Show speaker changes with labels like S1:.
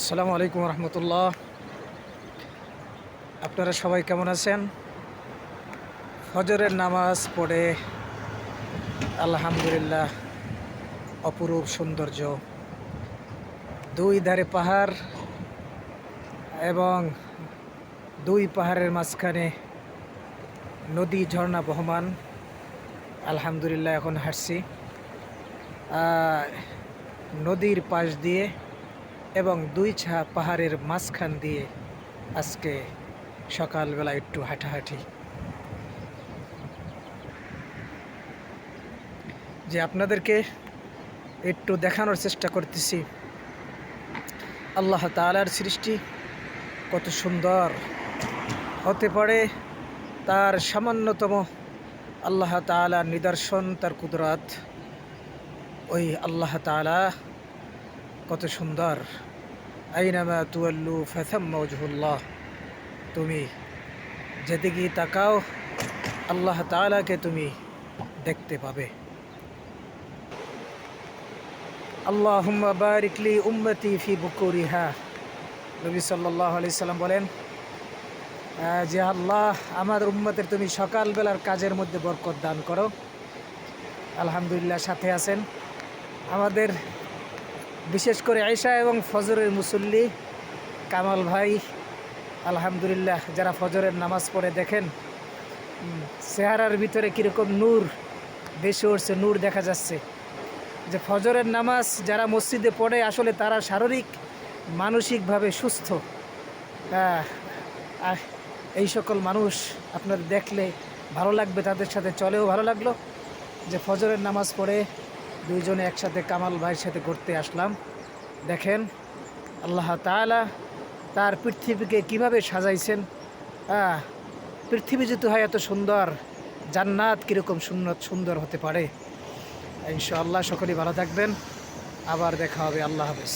S1: আসসালামু আলাইকুম রহমতুল্লাহ। আপনারা সবাই কেমন আছেন? ফজরের নামাজ পড়ে আলহামদুলিল্লাহ অপরূপ সৌন্দর্য। দুই ধারে পাহাড় এবং দুই পাহাড়ের মাঝখানে নদী ঝর্ণা বহমান। আলহামদুলিল্লাহ এখন হাঁটছি। নদীর পাশ দিয়ে এবং দুই ছা পাহাড়ের মাঝখান দিয়ে আজকে সকালবেলা একটু হাঁটাহাঁটি। যে আপনাদেরকে একটু দেখানোর চেষ্টা করতেছি। আল্লাহ তালার সৃষ্টি কত সুন্দর হতে পারে, তার সামান্যতম আল্লাহ তালার নিদর্শন, তার কুদরাত। ওই আল্লাহ তালা কত সুন্দর। আইনামা তুয়াল্লু মজহুল্লাহ তুমি যেদিকে তাকাও, আল্লাহ তালাকে তুমি দেখতে পাবে। আল্লাহ বারিকলি উম্মতি ফি বুকুরিহা। নবী সাল্লাহ আলি সাল্লাম বলেন, যে আল্লাহ আমার উম্মতের তুমি সকালবেলার কাজের মধ্যে বরকত দান করো। আলহামদুলিল্লাহ, সাথে আছেন। আমাদের বিশেষ করে আয়সা এবং ফজরের মুসল্লি কামাল ভাই, আলহামদুলিল্লাহ, যারা ফজরের নামাজ পড়ে দেখেন চেহারার ভিতরে কীরকম নূর বেশি উঠছে, নূর দেখা যাচ্ছে। যে ফজরের নামাজ যারা মসজিদে পড়ে, আসলে তারা শারীরিক, মানসিকভাবে সুস্থ। এই সকল মানুষ আপনার দেখলে ভালো লাগবে, তাদের সাথে চলেও ভালো লাগল। যে ফজরের নামাজ পড়ে দুইজনে একসাথে কামাল ভাইয়ের সাথে ঘুরতে আসলাম। দেখেন, আল্লাহ তালা তার পৃথিবীকে কীভাবে সাজাইছেন। হ্যাঁ পৃথিবী যেহেতু হয় এত সুন্দর, জান্নাত কীরকম সুন্নত সুন্দর হতে পারে। ইনশাআল্লাহ, সকলেই ভালো থাকবেন। আবার দেখা হবে। আল্লাহ হাফেজ।